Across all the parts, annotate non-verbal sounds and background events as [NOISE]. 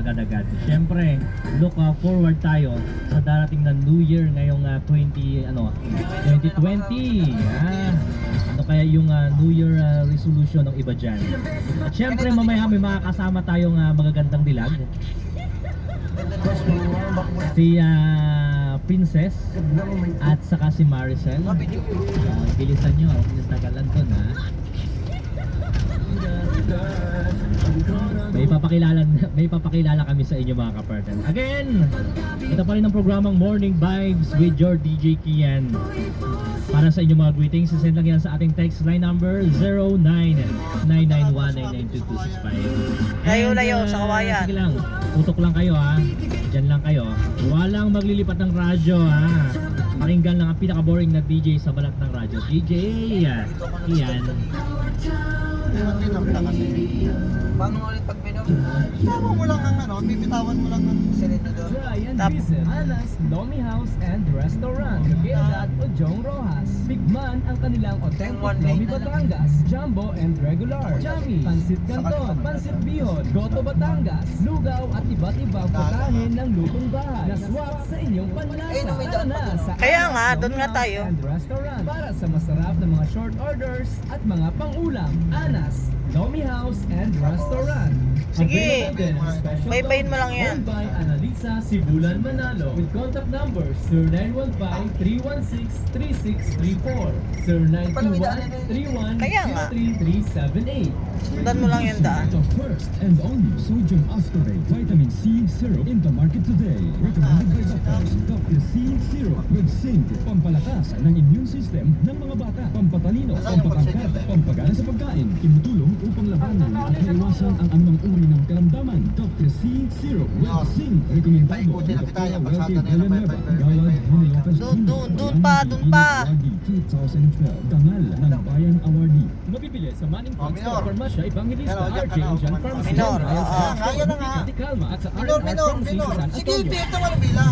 agad-agad. Siyempre, look uh, forward tayo sa darating na New Year ngayong uh, 20 ano 2020. Ah, ano kaya yung uh, New Year uh, resolution ng iba diyan? At siyempre mamaya may makakasama tayong uh, magagandang dilag. Si uh, Princess at saka si Maricel. Uh, bilisan nyo, nyo tagalan to ha. Papakilala [LAUGHS] may papakilala kami sa inyo mga kapartan. Again, ito pa rin ang programang Morning Vibes with your DJ Kian. Para sa inyong mga greetings, send lang yan sa ating text line number 0999192265. Layo-layo And, sa uh, kawayan. Sige lang, tutok lang kayo ha. Diyan lang kayo. Walang maglilipat ng radyo ha. Pakinggan lang ang pinaka-boring na DJ sa balat ng radyo. DJ Kian. Paano nga ulit pag binom? Tama mo lang ang ano, bibitawan mo lang ang Senador. Try and Tap. visit Anas Domi House and Restaurant, Gilgad, Ojong Rojas. Tikman ang kanilang authentic Domi. Batangas, Jumbo and Regular, Chami, Pansit Canton, Pansit Bihon, Goto Batangas, Lugaw at iba't ibang putahe ng lutong bahay na swak sa inyong panlasa. Tara na sa Kaya nga, doon nga tayo. And Restaurant para sa masarap na mga short orders at mga pangulam. Anas Domi House and Restaurant. Sige. Baybayin mo lang yan. By Analisa Sibulan Manalo with contact numbers 0915-316-3634 Kaya nga. 0921-33-378 Sundan mo lang yung daan. The first and only sodium ascorbate vitamin C syrup in the market today. Recommended by doctors. Dr. C syrup with zinc. Pampalakas ng immune system ng mga bata. Pampatalino, pampatangkad, pampagana pagkain. Tumutulong upang labanan at maiwasan ang anumang uri ng kalamdaman. Dr. C. Recommendado Paikutin ni na kita, Dr. nila, Villanueva. Gawad bye. Hinilopas Dun, dun, dun pa, dun pa. 2012. Dangal ng Bayan Awardee. Mabibili sa Manning Oh, minor. Store, Farmasya, Evangelista, RJ, ano, Jan Pharmacy, Minor. Science Kaya na nga. Bukit Calma, at sa minor, minor, minor. Sige, dito mo bila.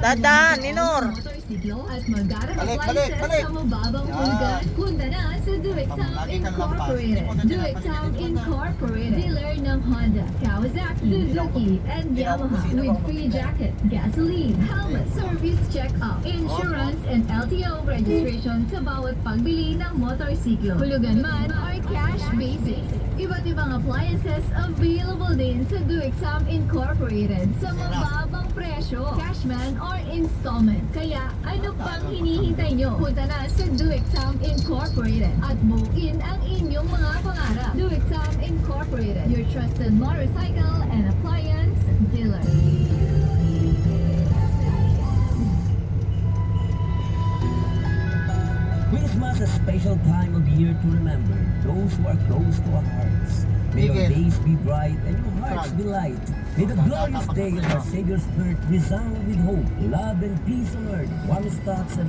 Dadaan, minor. Motorsiklo at Balik, ng license sa mababang hulugan. Punta na sa lampas. Incorporated. Na. Incorporated. Dealer ng Honda, Kawasaki, Suzuki, and Yamaha with free jacket, gasoline, helmet, service check-up, insurance, and LTO registration sa bawat pagbili ng motorsiklo. Hulugan man or cash basis. Iba't ibang appliances available din sa Sound Incorporated sa mababang presyo, cashman or installment. Kaya ano pang hinihintay nyo? Punta na sa Sound Incorporated at buuin ang inyong mga pangarap. Sound Incorporated, your trusted motorcycle and appliance dealer. Special time of year to remember those who are close to our hearts. May your days be bright and your hearts be light. May the glorious day of our Savior's birth resound with hope, love, and peace on earth. Warmest thoughts and